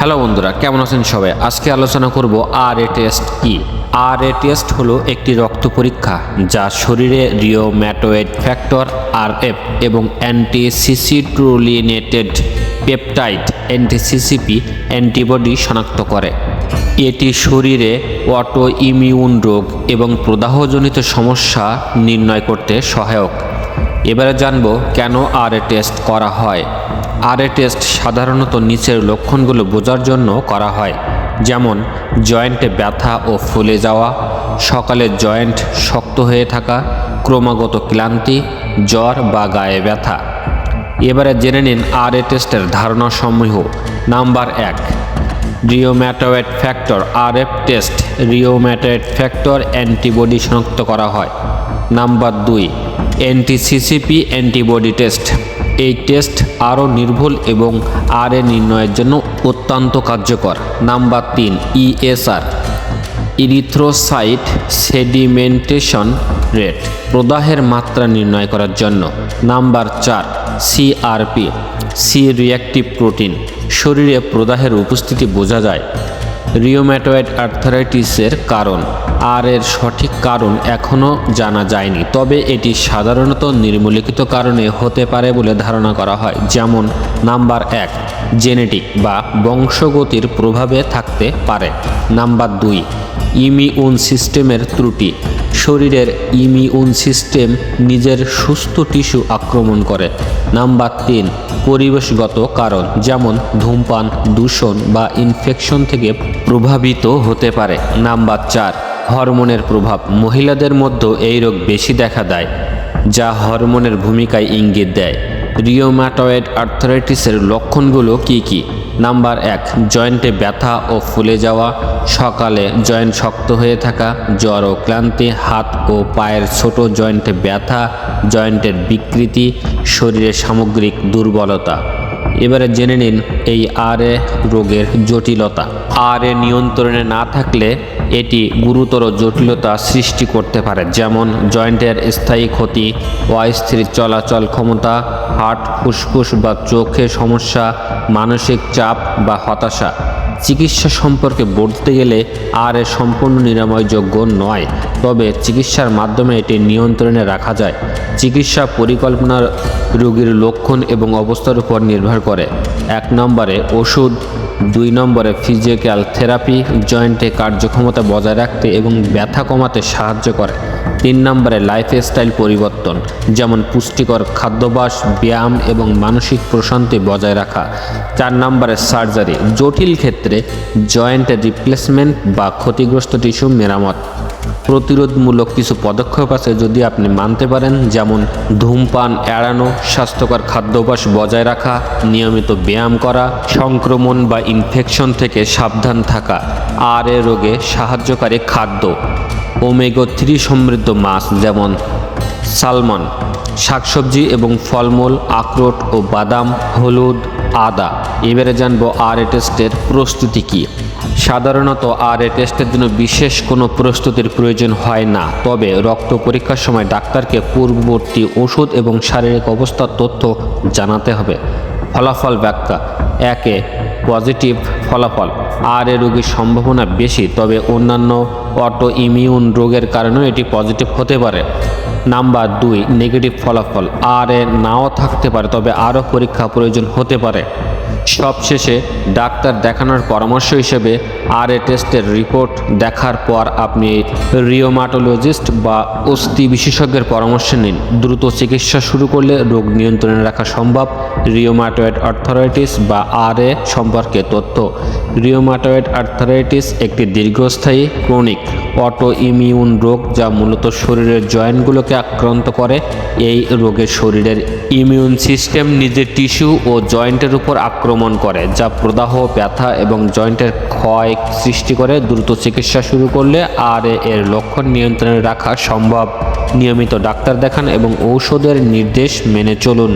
Hello বন্ধুরা, কেমন আছেন সবাই? আজকে আলোচনা করব আর এ টেস্ট কি? আর এ টেস্ট হলো একটি রক্ত পরীক্ষা যা শরীরে রিওম্যাটোয়েড ফ্যাক্টর আর এফ এবং অ্যান্টিসিসিট্রুলিনেটেড পেপটাইড অ্যান্টিসিসিপি অ্যান্টিবডি শনাক্ত করে। এটি শরীরে অটো ইমিউন রোগ এবং প্রদাহজনিত সমস্যা নির্ণয় করতে সহায়ক। এবারে জানব কেন আর এ টেস্ট করা হয়। আর এ টেস্ট সাধারণত নিচের লক্ষণগুলো বোঝার জন্য করা হয়, যেমন জয়েন্টে ব্যথা ও ফুলে যাওয়া, সকালে জয়েন্ট শক্ত হয়ে থাকা, ক্রমাগত ক্লান্তি, জ্বর বা গায়ে ব্যথা। এবারে জেনে নিন আর এ টেস্টের ধারণা সমূহ নাম্বার এক rheumatoid factor R F test rheumatoid factor antibody শনাক্ত করা হয়। নাম্বার দুই অ্যান্টিসিসিপি অ্যান্টিবডি টেস্ট এই টেস্ট আরও নির্ভুল এবং আর এ নির্ণয়ের জন্য অত্যন্ত কার্যকর। নাম্বার তিন ইএসআর ইরিথ্রোসাইট সেডিমেন্টেশন রেট প্রদাহের মাত্রা নির্ণয় করার জন্য। নাম্বার চার সিআরপি সি রিয়াক্টিভ প্রোটিন শরীরে প্রদাহের উপস্থিতি বোঝা যায়। রিওম্যাটোয়েড আর্থারাইটিসের কারণ। আর এর সঠিক কারণ এখনও জানা যায়নি। তবে এটি সাধারণত নির্মূলিখিত কারণে হতে পারে বলে ধারণা করা হয়। যেমন, নাম্বার এক, জেনেটিক বা বংশগতির প্রভাবে থাকতে পারে। নাম্বার দুই, ইমিউন সিস্টেমের ত্রুটি। শরীরের ইমিউন সিস্টেম নিজের সুস্থ টিস্যু আক্রমণ করে। নাম্বার তিন পরিবেশগত কারণ, যেমন ধূমপান, দূষণ বা ইনফেকশন থেকে প্রভাবিত হতে পারে। নাম্বার চার, হরমোনের প্রভাব। মহিলাদের মধ্যে এই রোগ বেশি দেখা দেয়, যা হরমোনের ভূমিকায় ইঙ্গিত দেয়। রিওম্যাটয়েড আর্থারাইটিসের লক্ষণগুলো কী কি? নাম্বার এক, জয়েন্টে ব্যথা ও ফুলে যাওয়া, সকালে জয়েন্ট শক্ত হয়ে থাকা, জ্বর ও ক্লান্তি, হাত ও পায়ের ছোট জয়েন্টে ব্যথা, জয়েন্টের বিকৃতি, শরীরের সামগ্রিক দুর্বলতা। এবারে জেনে নিন এই আর এ রোগের জটিলতা। আর এ নিয়ন্ত্রণে না থাকলে এটি গুরুতর জটিলতা সৃষ্টি করতে পারে, যেমন জয়েন্টের স্থায়ী ক্ষতি, অস্থির চলাচল ক্ষমতা, হার্ট, ফুসফুস বা চোখে সমস্যা, মানসিক চাপ বা হতাশা। চিকিৎসা সম্পর্কে বলতে গেলে আর এ সম্পূর্ণ নিরাময়যোগ্য নয়। তবে চিকিৎসার মাধ্যমে এটি নিয়ন্ত্রণে রাখা যায়। চিকিৎসা পরিকল্পনার রোগীর লক্ষণ এবং অবস্থার উপর নির্ভর করে। এক নম্বরে ওষুধ, দুই নম্বরে ফিজিক্যাল থেরাপি, জয়েন্টে কার্যক্ষমতা বজায় রাখতে এবং ব্যথা কমাতে সাহায্য করে। তিন নম্বরে লাইফস্টাইল পরিবর্তন, যেমন পুষ্টিকর খাদ্যাভ্যাস, ব্যায়াম এবং মানসিক প্রশান্তি বজায় রাখা। চার নম্বরে সার্জারি জটিল ক্ষেত্রে জয়েন্টের রিপ্লেসমেন্ট বা ক্ষতিগ্রস্ত টিস্যু মেরামত। প্রতিরোধমূলক কিছু পদক্ষেপ আছে যদি আপনি মানতে পারেন, যেমন ধূমপান এড়ানো, স্বাস্থ্যকর খাদ্যাভ্যাস বজায় রাখা, নিয়মিত ব্যায়াম করা, সংক্রমণ বা ইনফেকশন থেকে সাবধান থাকা। আর এ রোগে সাহায্যকারী খাদ্য। ওমেগো থ্রি সমৃদ্ধ মাছ যেমন সালমন, শাকসবজি এবং ফলমূল, আখরোট ও বাদাম, হলুদ, আদা। এবারে জানব আর টেস্টের প্রস্তুতি কী। সাধারণত আর এ টেস্টের জন্য বিশেষ কোনো প্রস্তুতির প্রয়োজন হয় না। তবে রক্ত পরীক্ষার সময় ডাক্তারকে পূর্ববর্তী ওষুধ এবং শারীরিক অবস্থার তথ্য জানাতে হবে। ফলাফল ব্যাখ্যা। একে পজিটিভ ফলাফল। আর এ রোগীর সম্ভাবনা বেশি, তবে অন্যান্য অটো ইমিউন রোগের কারণেও এটি পজিটিভ হতে পারে। নাম্বার দুই নেগেটিভ ফলাফল। আর এ নাও থাকতে পারে, তবে আরও পরীক্ষা প্রয়োজন হতে পারে। সবশেষে ডাক্তার দেখানোর পরামর্শ হিসেবে আর এ টেস্টের রিপোর্ট দেখার পর আপনি রিওমাটোলজিস্ট বা অস্থি বিশেষজ্ঞের পরামর্শ নিন। দ্রুত চিকিৎসা শুরু করলে রোগ নিয়ন্ত্রণে রাখা সম্ভব। রিওমাটোয়েড আর্থারাইটিস বা আর এ সম্পর্কে তথ্য। রিওমাটোয়েড আর্থারাইটিস একটি দীর্ঘস্থায়ী ক্রনিক অটো ইমিউন রোগ যা মূলত শরীরের জয়েন্টগুলোকে আক্রান্ত করে। এই রোগে শরীরের ইমিউন সিস্টেম নিজের টিস্যু ও জয়েন্টের উপর আক্রমণ করে, যা প্রদাহ, ব্যথা এবং জয়েন্টের ক্ষয় সৃষ্টি করে। দ্রুত চিকিৎসা শুরু করলে আর এর লক্ষণ নিয়ন্ত্রণে রাখা সম্ভব। নিয়মিত ডাক্তার দেখান এবং ঔষধের নির্দেশ মেনে চলুন।